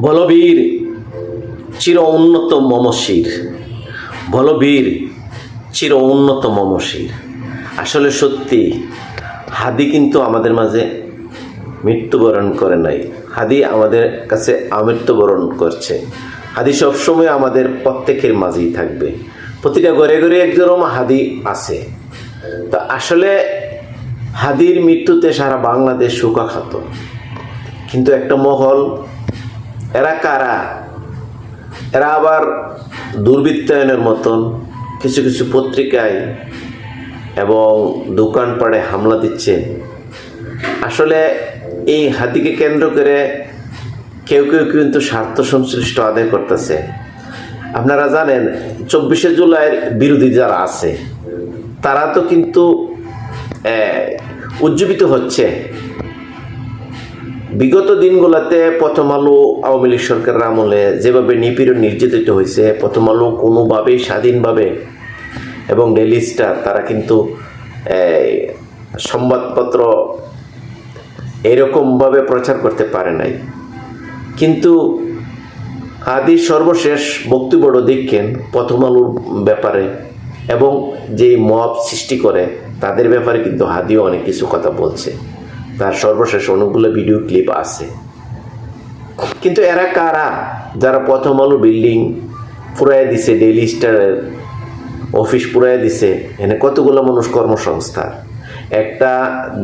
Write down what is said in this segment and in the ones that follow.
বলবীর, চির উন্নত মমশির। বলবীর, চির উন্নত মমশির। আসলে সত্যি, হাদি কিন্তু আমাদের মাঝে মৃত্যুবরণ করে নাই। হাদি আমাদের কাছে আমৃত্যুবরণ করছে। হাদি সবসময় আমাদের প্রত্যেকের মাঝেই থাকবে। প্রতিটা ঘরে ঘরে একজন হাদি আছে। তো আসলে হাদির মৃত্যুতে সারা বাংলাদেশ শোকাখাত কিন্তু একটা মহল এরা কারা? এরা আবার দুর্বৃত্তায়নের মতন কিছু কিছু পত্রিকায় এবং দোকানপাড়ে হামলা দিচ্ছে। আসলে এই হাতিকে কেন্দ্র করে কেউ কেউ কিন্তু স্বার্থ সংশ্লিষ্ট আদায় করতেছে। আপনারা জানেন, চব্বিশে জুলাইয়ের বিরোধী যারা আছে, তারা তো কিন্তু উজ্জীবিত হচ্ছে। বিগত দিনগুলোতে প্রথম আলো আওয়ামী লীগ সরকারের আমলে যেভাবে নিপীড়ন নির্যাতিত হয়েছে প্রথম আলো কোনোভাবেই স্বাধীনভাবে এবং ডেলি স্টার তারা কিন্তু সংবাদপত্র এরকমভাবে প্রচার করতে পারে নাই। কিন্তু আদির সর্বশেষ বক্তব্যটা দেখছেন প্রথম আলোর ব্যাপারে এবং যে মব সৃষ্টি করে, তাদের ব্যাপারে কিন্তু হাদিও অনেক কিছু কথা বলছে। তার সর্বশেষ অনেকগুলো ভিডিও ক্লিপ আছে। কিন্তু এরা কারা? যারা প্রথম আলো বিল্ডিং পুরাই দিছে ডেইলি স্টারের অফিস পুরাই দিছে এখানে কতগুলো মানুষ কর্মসংস্থা একটা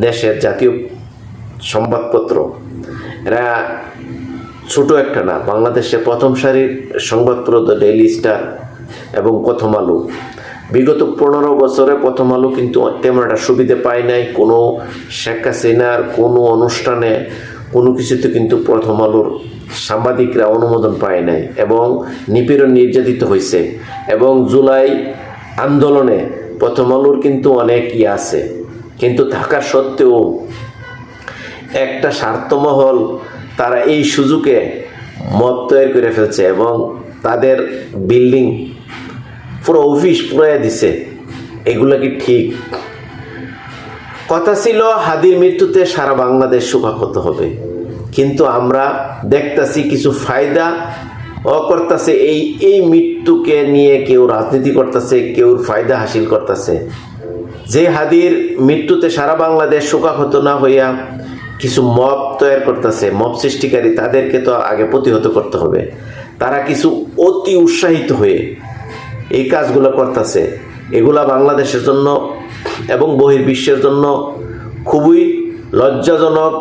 দেশের জাতীয় সংবাদপত্র। এরা ছোট একটা না বাংলাদেশের প্রথম সারির সংবাদপত্র ডেইলি স্টার এবং প্রথম আলো। বিগত পনেরো বছরে প্রথম আলো কিন্তু তেমন একটা সুবিধা পায় নাই। কোনো শেখ হাসিনার কোনো অনুষ্ঠানে, কোনো কিছুতে কিন্তু প্রথম আলোর সাংবাদিকরা অনুমোদন পায় নাই এবং নিপীড়ন নির্যাতিত হয়েছে এবং জুলাই আন্দোলনে প্রথম আলোর কিন্তু অনেক ইয়ে আছে। কিন্তু থাকা সত্ত্বেও একটা স্বার্থমহল তারা এই সুযোগে মত তৈরি করে ফেলছে এবং তাদের বিল্ডিং পুরো অফিস পুরাই দিছে। এগুলা কি ঠিক? কথা ছিল, হাদির মৃত্যুতে সারা বাংলাদেশ শোকাহত হবে। কিন্তু আমরা দেখতাছি কিছু ফায়দা ও করতেছে এই এই মৃত্যুকে নিয়ে কেউ রাজনীতি করতেছে, কেউ ফায়দা হাসিল করতেছে। যে হাদির মৃত্যুতে সারা বাংলাদেশ শোকাহত না হইয়া কিছু মব তৈরি করতেছে, মব সৃষ্টিকারী তাদেরকে তো আগে প্রতিহত করতে হবে। তারা কিছু অতি উৎসাহিত হয়ে এই কাজগুলো করতেছে। এগুলা বাংলাদেশের জন্য এবং বহির্বিশ্বের জন্য খুবই লজ্জাজনক।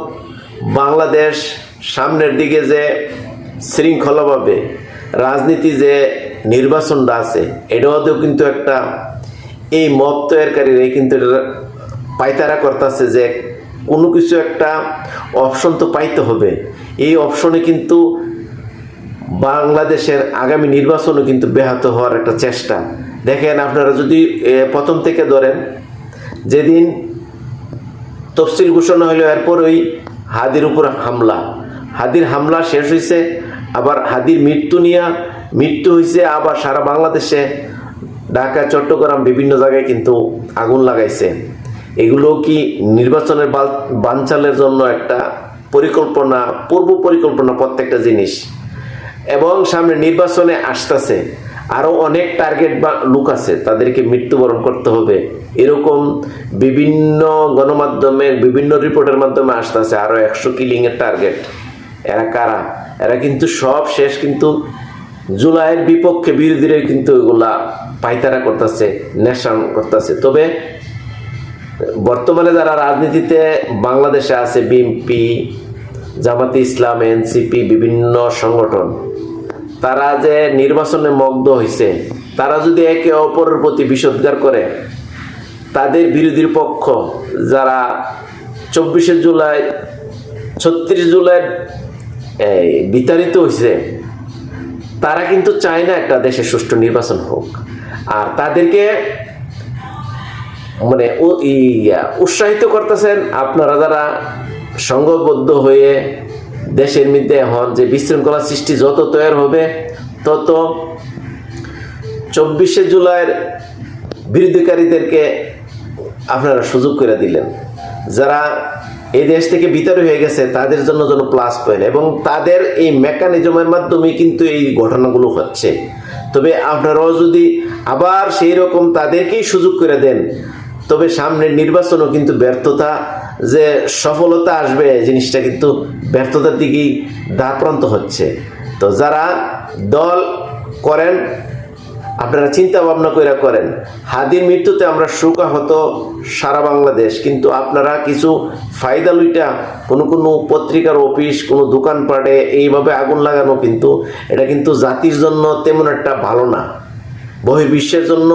বাংলাদেশ সামনের দিকে যে শৃঙ্খলাভাবে রাজনীতি যে নির্বাচনটা আছে এটাও কিন্তু একটা এই মত তৈরিকারীরাই কিন্তু পাইতারা করতেছে যে কোনো কিছু একটা অপশন তো পাইতে হবে। এই অপশনে কিন্তু বাংলাদেশের আগামী নির্বাচনও কিন্তু ব্যাহত হওয়ার একটা চেষ্টা। দেখেন আপনারা যদি প্রথম থেকে ধরেন, যেদিন তফসিল ঘোষণা হইল ওই হাদির উপর হামলা। হাদির হামলা শেষ হয়েছে আবার হাদির মৃত্যু নিয়ে, মৃত্যু হয়েছে আবার সারা বাংলাদেশে ঢাকা, চট্টগ্রাম বিভিন্ন জায়গায় কিন্তু আগুন লাগাইছে। এগুলো কি নির্বাচনের বানচালের জন্য একটা পরিকল্পনা, পূর্ব পরিকল্পনা প্রত্যেকটা জিনিস? এবং সামনে নির্বাচনে আসতেছে। আরও অনেক টার্গেট বা লোক আছে, তাদেরকে মৃত্যুবরণ করতে হবে। এরকম বিভিন্ন গণমাধ্যমের বিভিন্ন রিপোর্টের মাধ্যমে আসতেছে আরও একশো কিলিংয়ের টার্গেট এরা কারা? এরা কিন্তু সব শেষ কিন্তু জুলাইয়ের বিপক্ষে বিরোধীরা কিন্তু এগুলা পাইতারা করতেছে, নেশান করতেছে। তবে বর্তমানে যারা রাজনীতিতে বাংলাদেশে আছে, বিএনপি জামাতে ইসলাম, এনসিপি, বিভিন্ন সংগঠন, তারা যে নির্বাচনে মগ্ন হয়েছে তারা যদি একে অপরের প্রতি বিষোদ্গার করে, তাদের বিরোধীর পক্ষ যারা চব্বিশে জুলাই, ছত্রিশ জুলাই বিতাড়িত হয়েছে তারা কিন্তু চায় না একটা দেশে সুষ্ঠু নির্বাচন হোক। আর তাদেরকে মানে উৎসাহিত করতেছেন আপনারা যারা সংঘবদ্ধ হয়ে দেশের মধ্যে হন যে বিশৃঙ্খলা সৃষ্টি যত তৈরি হবে, তত চব্বিশে জুলাইয়ের বিরোধীকারীদেরকে আপনারা সুযোগ করে দিলেন। যারা এই দেশ থেকে ভিতরে হয়ে গেছে, তাদের জন্য যেন প্লাস পয়েন্ট এবং তাদের এই মেকানিজমের মাধ্যমে কিন্তু এই ঘটনাগুলো হচ্ছে। তবে আপনারাও যদি আবার সেই রকম তাদেরকেই সুযোগ করে দেন, তবে সামনের নির্বাচনও কিন্তু ব্যর্থতা যে সফলতা আসবে, জিনিসটা কিন্তু ব্যর্থতার দিকেই দ্বারপ্রান্ত হচ্ছে। তো যারা দল করেন, আপনারা চিন্তা ভাবনা করে করেন, হাদির মৃত্যুতে আমরা শোকাহত সারা বাংলাদেশ, কিন্তু আপনারা কিছু ফায়দা লুইটা কোনো কোনো পত্রিকার অফিস, কোনো দোকানপাটে এইভাবে আগুন লাগানো কিন্তু, এটা কিন্তু জাতির জন্য তেমন একটা ভালো না। বহির্বিশ্বের জন্য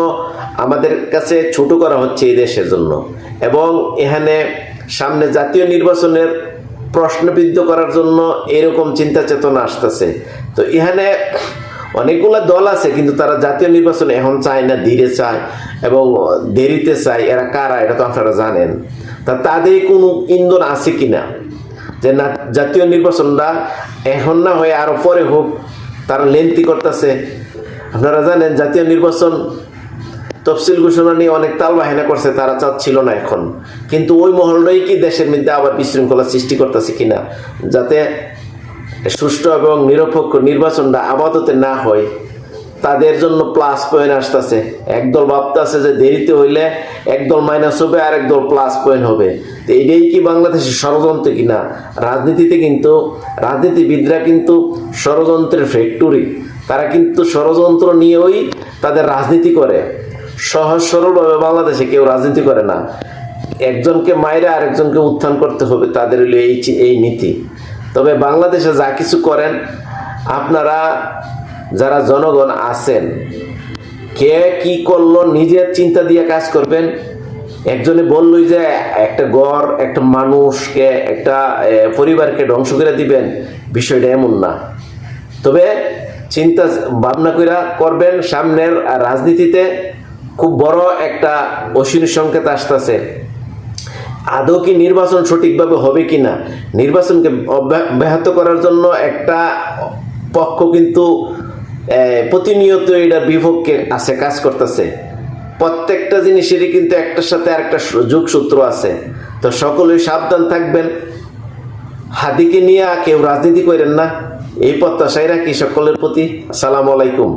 আমাদের কাছে ছোট করা হচ্ছে এই দেশের জন্য। এবং এখানে সামনে জাতীয় নির্বাচনের প্রশ্নবিদ্ধ করার জন্য এরকম চিন্তা চেতনা আসতেছে। তো এখানে অনেকগুলো দল আছে, কিন্তু তারা জাতীয় নির্বাচন এখন চায় না, ধীরে চায় এবং দেরিতে চায়। এরা কারা, এটা তো আপনারা জানেন। তা তাদের কোনো ইন্ধন আছে কি না যে না, জাতীয় নির্বাচনটা এখন না হয়ে আরও পরে হোক, তারা লেন্থি করতেছে। আপনারা জানেন, জাতীয় নির্বাচন তফসিল ঘোষণা নিয়ে অনেক তাল বাহিনা করছে, তারা চাচ্ছিল না এখন। কিন্তু ওই মহলটাই কি দেশের মধ্যে আবার বিশৃঙ্খলা সৃষ্টি করতেছে কিনা? যাতে সুষ্ঠু এবং নিরপেক্ষ নির্বাচনটা আপাতত না হয়, তাদের জন্য প্লাস পয়েন্ট আসতেছে। একদল ভাবতেছে যে দেরিতে হইলে একদল মাইনাস হবে আর একদল প্লাস পয়েন্ট হবে। তো এটাই কি বাংলাদেশের ষড়যন্ত্র কিনা? রাজনীতিতে কিন্তু, রাজনীতিবিদরা কিন্তু ষড়যন্ত্রের ফ্যাক্টরি তারা কিন্তু ষড়যন্ত্র নিয়েই তাদের রাজনীতি করে। সহজ সরলভাবে বাংলাদেশে কেউ রাজনীতি করে না। একজনকে মায়েরা আরেকজনকে উত্থান করতে হবে, তাদের হলো এই এই নীতি। তবে বাংলাদেশে যা কিছু করেন, আপনারা যারা জনগণ আছেন, কে কি করল, নিজের চিন্তা দিয়ে কাজ করবেন। একজনে বললই যে একটা গড়, একটা মানুষকে, একটা পরিবারকে ধ্বংস করে দিবেন, বিষয়টা এমন না। তবে চিন্তা ভাবনা করে করবেন সামনের রাজনীতিতে। খুব বড় একটা অশ্বিনী সংকেত আসতেছে। আদৌ কি নির্বাচন সঠিকভাবে হবে কি না নির্বাচনকে ব্যাহত করার জন্য একটা পক্ষ কিন্তু প্রতিনিয়ত এটার বিপক্ষে আছে, কাজ করতেছে। প্রত্যেকটা জিনিসেরই কিন্তু একটার সাথে আরেকটা যোগসূত্র আছে। তো সকলেই সাবধান থাকবেন। হাদিকে নিয়ে কেউ রাজনীতি করেন না। এই প্রত্যাশাই রাখি সকলের প্রতি। আসসালামু আলাইকুম।